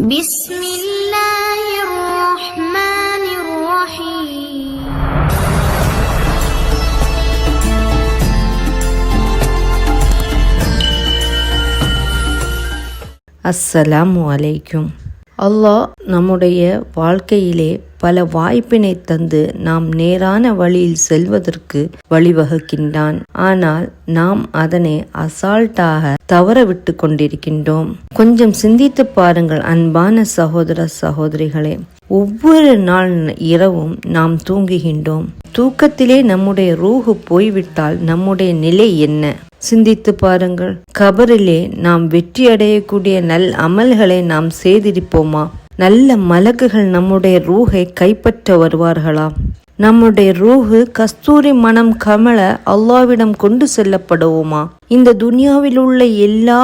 بسم الله الرحمن الرحيم. السلام عليكم. அல்லாஹ் நம்முடைய வாழ்க்கையிலே பல வாய்ப்பினை தந்து நாம் நேரான வழியில் செல்வதற்கு வழிவகுக்கின்றான். ஆனால் நாம் அதனை அசால்ட்டாக தவற விட்டு கொண்டிருக்கின்றோம். கொஞ்சம் சிந்தித்து பாருங்கள் அன்பான சகோதர சகோதரிகளே. ஒவ்வொரு நாள் இரவும் நாம் தூங்குகின்றோம். தூக்கத்திலே நம்முடைய ரூஹு போய்விட்டால் நம்முடைய நிலை என்ன? சிந்தித்து பாருங்கள். கபரிலே நாம் வெற்றி அடையக்கூடிய நல் அமல்களை நாம் செய்திருப்போமா? நல்ல மலக்குகள் நம்முடைய ரூஹை கைப்பற்ற வருவார்களா? நம்முடைய ரூஹு கஸ்தூரி மனம் கமல அல்லாவிடம் கொண்டு செல்லப்படுவோமா? இந்த துனியாவில் உள்ள எல்லா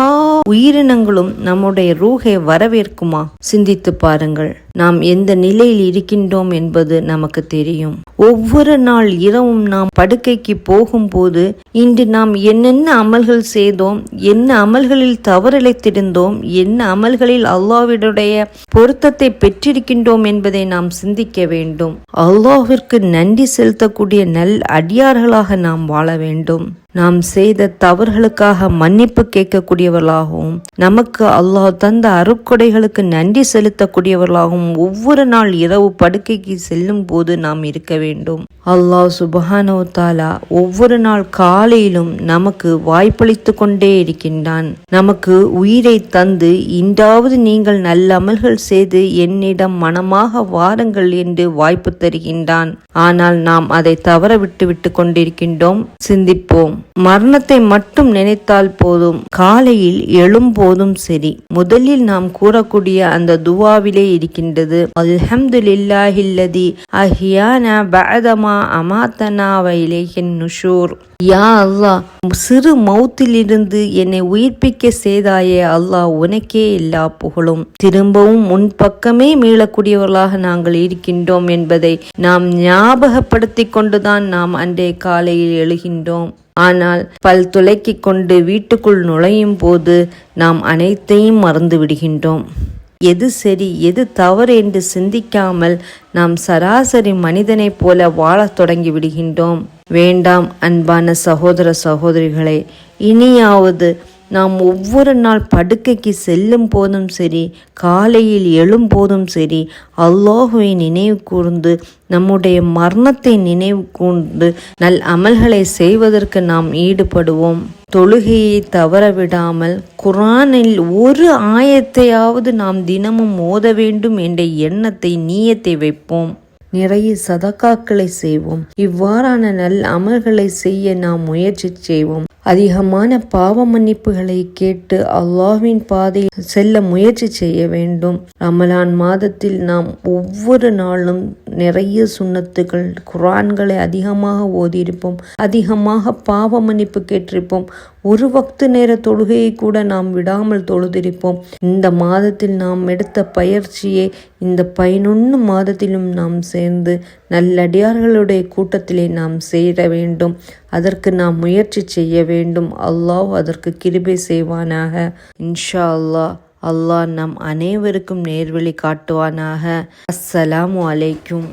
உயிரினங்களும் நம்முடைய ரூஹை வரவேற்குமா? சிந்தித்து பாருங்கள். நாம் எந்த நிலையில் இருக்கின்றோம் என்பது நமக்கு தெரியும். ஒவ்வொரு நாள் இரவும் நாம் படுக்கைக்கு போகும்போது இன்று நாம் என்னென்ன அமல்கள் செய்தோம் என்ன அமல்களில் தவறிழைத்திருந்தோம் என்ன அமல்களில் அல்லாவிடைய பொருத்தத்தை பெற்றிருக்கின்றோம் என்பதை நாம் சிந்திக்க வேண்டும். அல்லாவிற்கு நன்றி செலுத்தக்கூடிய நல் அடியார்களாக நாம் வாழ வேண்டும். நாம் செய்த தவறுகளுக்காக மன்னிப்பு கேட்கக்கூடியவர்களாகவும் நமக்கு அல்லாஹ் தந்த அருக்கொடைகளுக்கு நன்றி செலுத்தக்கூடியவர்களாகவும் ஒவ்வொரு நாள் இரவு படுக்கைக்கு செல்லும் போது நாம் இருக்க வேண்டும். அல்லாஹ் சுபஹானோ தாலா ஒவ்வொரு நாள் காலையிலும் நமக்கு வாய்ப்பளித்து கொண்டே இருக்கின்றான். நமக்கு உயிரை தந்து இன்றாவது நீங்கள் நல்ல அமல்கள் செய்து என்னிடம் மனமாக வாருங்கள் என்று வாய்ப்பு தருகின்றான். ஆனால் நாம் அதை தவற விட்டு விட்டு கொண்டிருக்கின்றோம். சிந்திப்போம். மரணத்தை மட்டும் நினைத்தால் போதும். காலையில் எழும்போதும் சரி. முதலில் நாம் கூறக்கூடிய அந்த துவாவிலே இருக்கின்றது அல்ஹம்துலில்லாஹில்லதி அஹியானா பஅதமா அமாத்தனா நுஷூர். யா அல்லாஹ் சிறு மௌத்திலிருந்து என்னை உயிர்ப்பிக்க செய்தாயே அல்லாஹ் உனக்கே எல்லா புகழும். திரும்பவும் முன்பக்கமே மீளக்கூடியவர்களாக நாங்கள் இருக்கின்றோம் என்பதை நாம் ஞாபகப்படுத்திக் கொண்டுதான் நாம் அன்றைய காலையில் எழுகின்றோம். ஆனால் பல் துளைக்கிக் கொண்டு வீட்டுக்குள் நுழையும் போது நாம் அனைத்தையும் மறந்து விடுகின்றோம். எது சரி எது தவறு என்று சிந்திக்காமல் நாம் சராசரி மனிதனைப் போல வாழத் தொடங்கி விடுகின்றோம். வேண்டாம் அன்பான சகோதர சகோதரிகளே இனியாவது நாம் ஒவ்வொரு நாள் படுக்கைக்கு செல்லும் போதும் சரி காலையில் எழும்போதும் சரி அல்லாஹுவை நினைவு கூர்ந்து நம்முடைய மரணத்தை நினைவு கூர்ந்து நல் அமல்களை செய்வதற்கு நாம் ஈடுபடுவோம். தொழுகையை தவறவிடாமல் குரானில் ஒரு ஆயத்தையாவது நாம் தினமும் ஓத வேண்டும் என்ற எண்ணத்தை நீயத்தை வைப்போம். நிறைய சதக்காக்களை செய்வோம். இவ்வாறான நல் அமல்களை செய்ய நாம் முயற்சி செய்வோம். அதிகமான பாவ மன்னிப்புகளை கேட்டு அல்லாஹ்வின் பாதையில் செல்ல முயற்சி செய்ய வேண்டும். ரமலான் மாதத்தில் நாம் ஒவ்வொரு நாளும் நிறைய சுண்ணத்துகள் குரான்களை அதிகமாக ஓதியிருப்போம் அதிகமாக பாவ மன்னிப்பு கேட்டிருப்போம். ஒரு வக்து நேர தொழுகையை கூட நாம் விடாமல் தொழுதிருப்போம். இந்த மாதத்தில் நாம் எடுத்த பயிற்சியை இந்த பயனுண்ணு மாதத்திலும் நாம் சேர்ந்து நல்லடியார்களுடைய கூட்டத்திலே நாம் சேர வேண்டும். அதற்கு நாம் முயற்சி செய்ய வேண்டும். அல்லாஹ் அதற்கு கிருபை செய்வானாக. இன்ஷா அல்லாஹ் அல்லாஹ் நம் அனைவருக்கும் நேர்வழி காட்டுவானாக. அஸ்ஸலாமு அலைக்கும்.